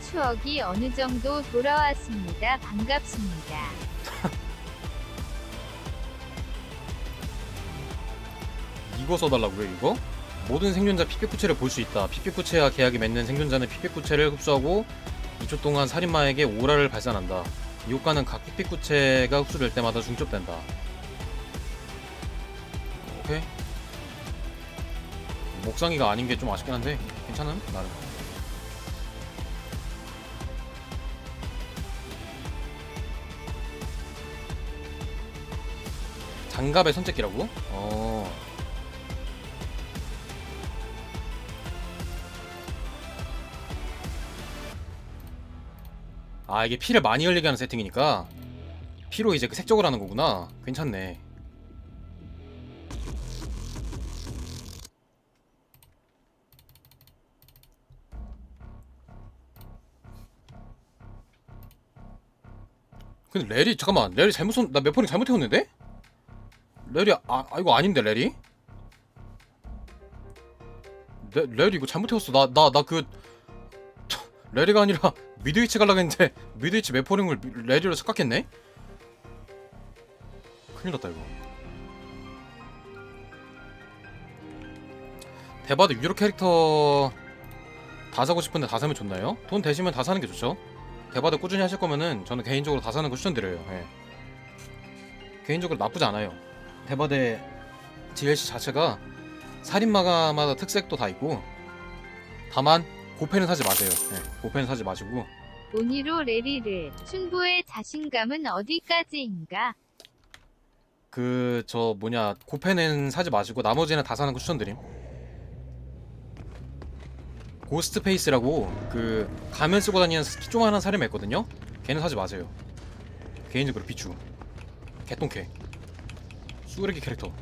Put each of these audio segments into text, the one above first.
추억이 어느 정도 돌아왔습니다. 반갑습니다. 이거 써달라고요 이거? 모든 생존자 피피쿠체를 볼 수 있다. 피피쿠체와 계약이 맺는 생존자는 피피쿠체를 흡수하고 2초 동안 살인마에게 오라를 발산한다. 이 효과는 각 피피쿠체가 흡수될 때마다 중첩된다. 오케이. 목상이가 아닌 게 좀 아쉽긴 한데 괜찮음? 나는. 장갑의 선택기라고? 어. 아 이게 피를 많이 흘리게 하는 세팅이니까 피로 이제 그 색적을 하는 거구나 괜찮네 근데 렐이 잠깐만 렐이 잘못 손, 나 메포링 잘못 해왔는데? 렐이 아, 아 이거 아닌데 렐이? 레, 렐이 이거 잘못 해왔어 나 나 나 그 레리가 아니라 미드위치 갈라 했는데 미드위치 메포링을 레리로 착각했네? 큰일 났다 이거 대바드 유로 캐릭터 다 사고 싶은데 다 사면 좋나요? 돈 되시면 다 사는 게 좋죠 대바드 꾸준히 하실 거면은 저는 개인적으로 다 사는 거 추천드려요 예. 개인적으로 나쁘지 않아요 대바드 DLC 자체가 살인마가마다 특색도 다 있고 다만 고패는 사지 마세요. 네, 고패는 사지 마시고 오니로 레리를 춘보의 자신감은 어디까지인가? 그 저 뭐냐 고패는 사지 마시고 나머지는 다 사는 거 추천드림. 고스트 페이스라고 그 가면 쓰고 다니는 조그만한 사람이 있거든요. 걔는 사지 마세요. 개인적으로 비추. 개똥캐. 수그레기 캐릭터.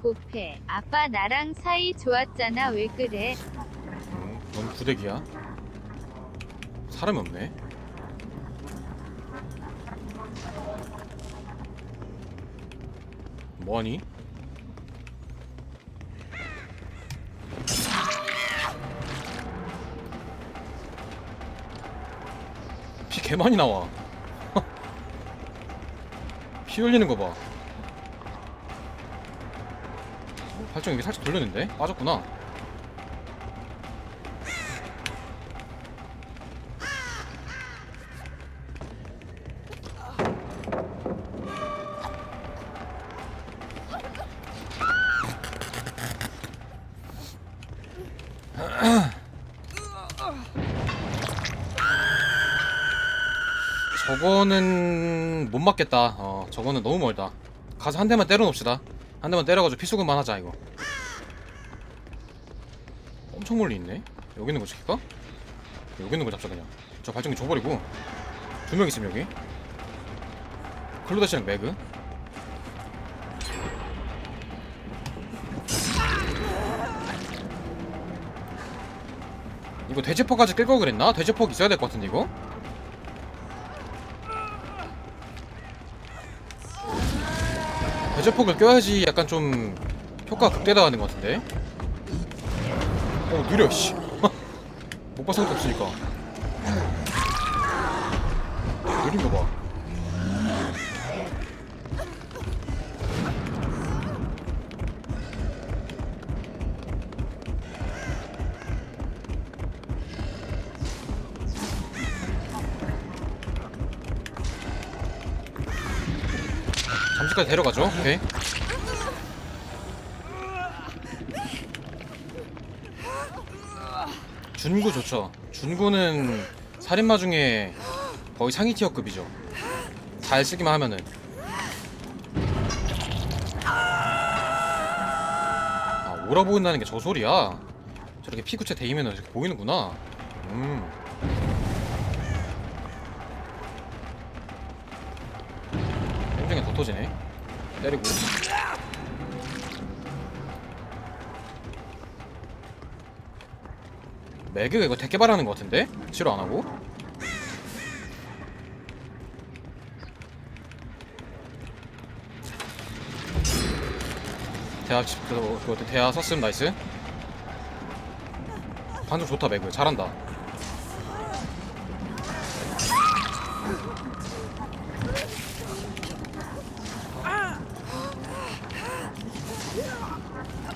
고패, 아빠 나랑 사이 좋았잖아. 왜 그래? 응, 넌 부대기야. 사람이 없네. 뭐하니? 피 개 많이 나와. 피 흘리는 거 봐. 어, 발정 이게 살짝 돌렸는데? 빠졌구나. 저거는 못 맞겠다. 어, 저거는 너무 멀다. 가서 한 대만 때려 놓읍시다. 한 대만 때려가지고 피수금만 하자 이거. 엄청 멀리 있네. 여기 있는 거 지킬까? 여기 있는 거 잡자 그냥. 저 발전기 줘버리고 두 명 있으면 여기. 클로다시랑 매그. 이거 돼지퍽까지 끌걸 그랬나? 돼지퍽 있어야 될 것 같은데 이거? 대저폭을 껴야지 약간 좀 효과가 극대화하는 것 같은데? 어 느려 씨. 못것 없으니까. 느린 거봐 잠시까지 데려가죠. 오케이. 준구 좋죠. 준구는 살인마 중에 거의 상위 티어급이죠. 잘 쓰기만 하면은. 아 오라 보인다는 게 저 소리야? 저렇게 피구체 대이면은 이렇게 보이는구나. 음 안 터지네. 때리고. 매그가 이거 대개발하는 것 같은데? 치료 안 하고? 대하 그것도 대하 썼음 나이스. 반응 좋다 매그. 잘한다.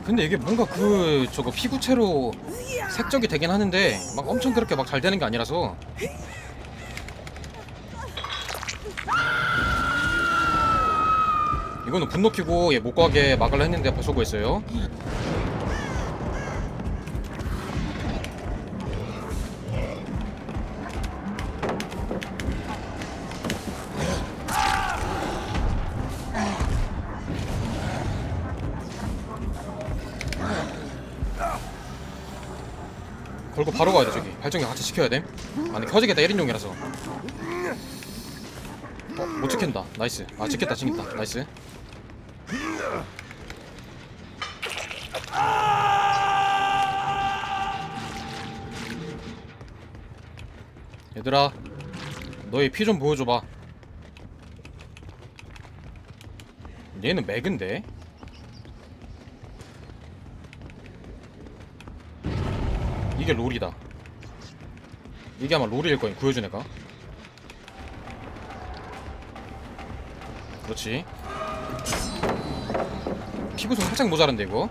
근데 이게 뭔가 그 저거 피구체로 색적이 되긴 하는데 막 엄청 그렇게 막 잘 되는 게 아니라서 이거는 분노 키고 얘 못 가게 막으려 했는데 벌써고 있어요. 걸고 바로 가야 돼 저기. 발전기 같이 시켜야 돼 아니 켜지겠다 1인용이라서. 어? 못 지킨다. 나이스. 아 지켰다 지켰다. 나이스. 얘들아 너희 피 좀 보여줘봐. 얘는 맥인데 이게 롤이다. 이게 아마 롤일 거임 구해준 애가. 그렇지. 피구성 살짝 모자란데 이거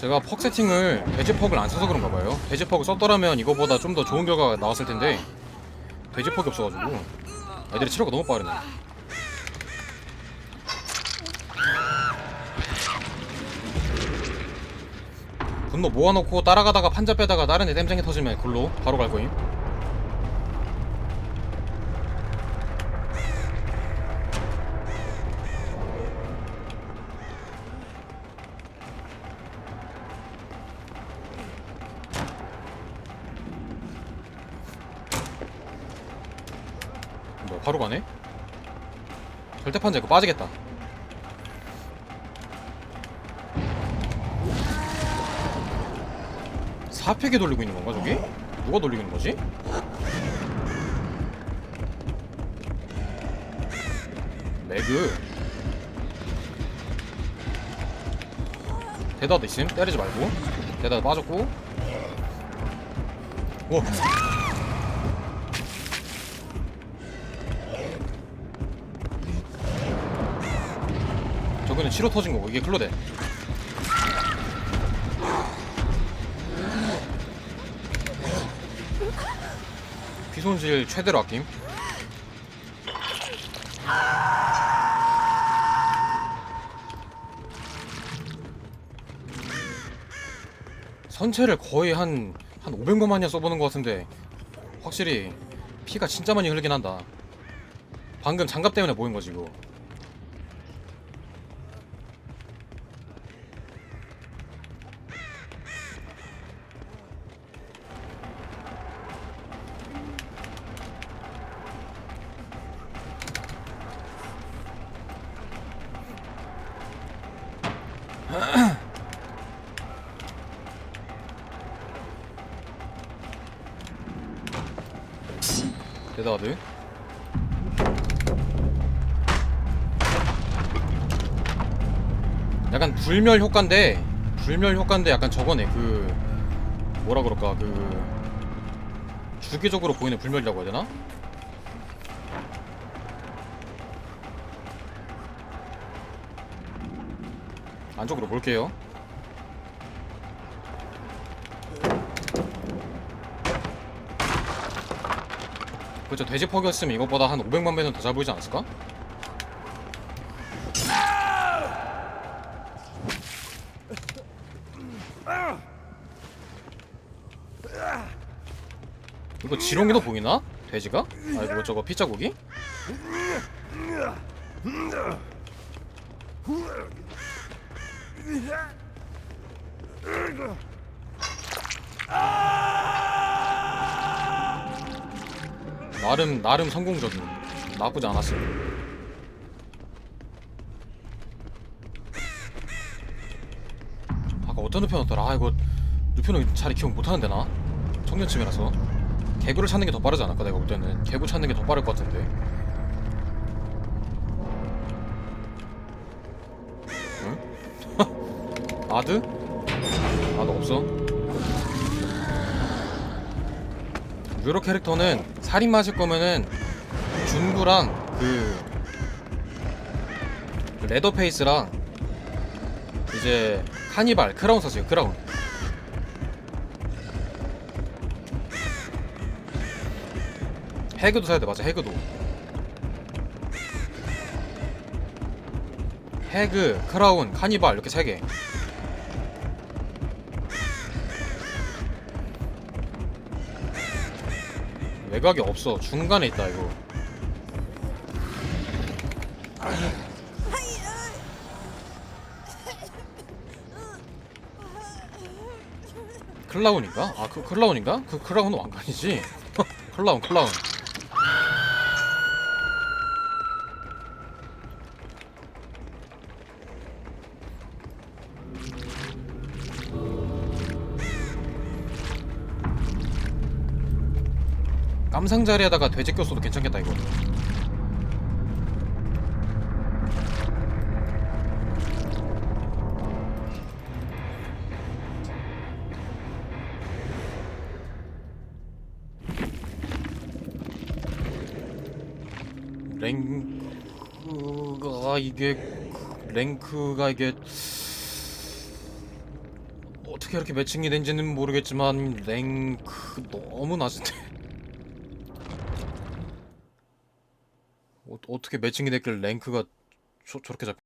제가 퍽 세팅을 돼지 퍽을 안 써서 그런가 봐요. 돼지 퍽을 썼더라면 이거보다 좀 더 좋은 결과가 나왔을 텐데 돼지 퍽이 없어가지고 애들이 치료가 너무 빠르네. 분노 모아놓고 따라가다가 판자 빼다가 다른 애 땜쟁이 터지면 글로 바로 갈 거임. 판자 이거 빠지겠다. 사팩에 돌리고 있는 건가 저기? 누가 돌리고 있는 거지? 매그 대다도 있음 때리지 말고 대다 빠졌고 오 저거는 치료 터진 거고 이게 클로데. 피손실 최대로 아낌. 선체를 거의 한, 한 500번만이나 써보는 것 같은데 확실히 피가 진짜 많이 흐르긴 한다. 방금 장갑 때문에 보인 거지 이거 대다드 약간 불멸 효과인데 불멸 효과인데 약간 저거네. 그 뭐라 그럴까? 그 주기적으로 보이는 불멸이라고 해야 되나? 안쪽으로 볼게요 그렇죠 돼지 퍽이었으면 이것보다 한 500만 배는 더 잘 보이지 않았을까? 이거 지렁이도 보이나? 돼지가? 아이고 저거 피자고기? 나름 나름 성공적인 나쁘지 않았어. 아까 어떤 눕혀놨더라? 아 이거 눕혀놓은 자리 기억 못하는데 나 청년쯤이라서 개구를 찾는 게 더 빠르지 않을까 내가 볼 때는 개구 찾는 게 더 빠를 것 같은데. 응? 아드? 아드 없어? 유로 캐릭터는 살인 맞을 거면은 준구랑 그 레더페이스랑 이제 카니발 크라운 사세요 크라운. 해그도 사야 돼 맞아 해그도. 해그 크라운 카니발 이렇게 세개 외곽이 없어 중간에 있다 이거 클라운인가? 아, 그 클라운인가? 그 클라운은 왕관이지. 클라운, 클라운. 깜상 자리에다가 돼지 꼈어도 괜찮겠다 이거. 랭크가 이게 랭크가 이게 어떻게 이렇게 매칭이 된지는 모르겠지만 랭크 너무 낮은데 어, 어떻게 매칭이 됐길 랭크가 저, 저렇게 잡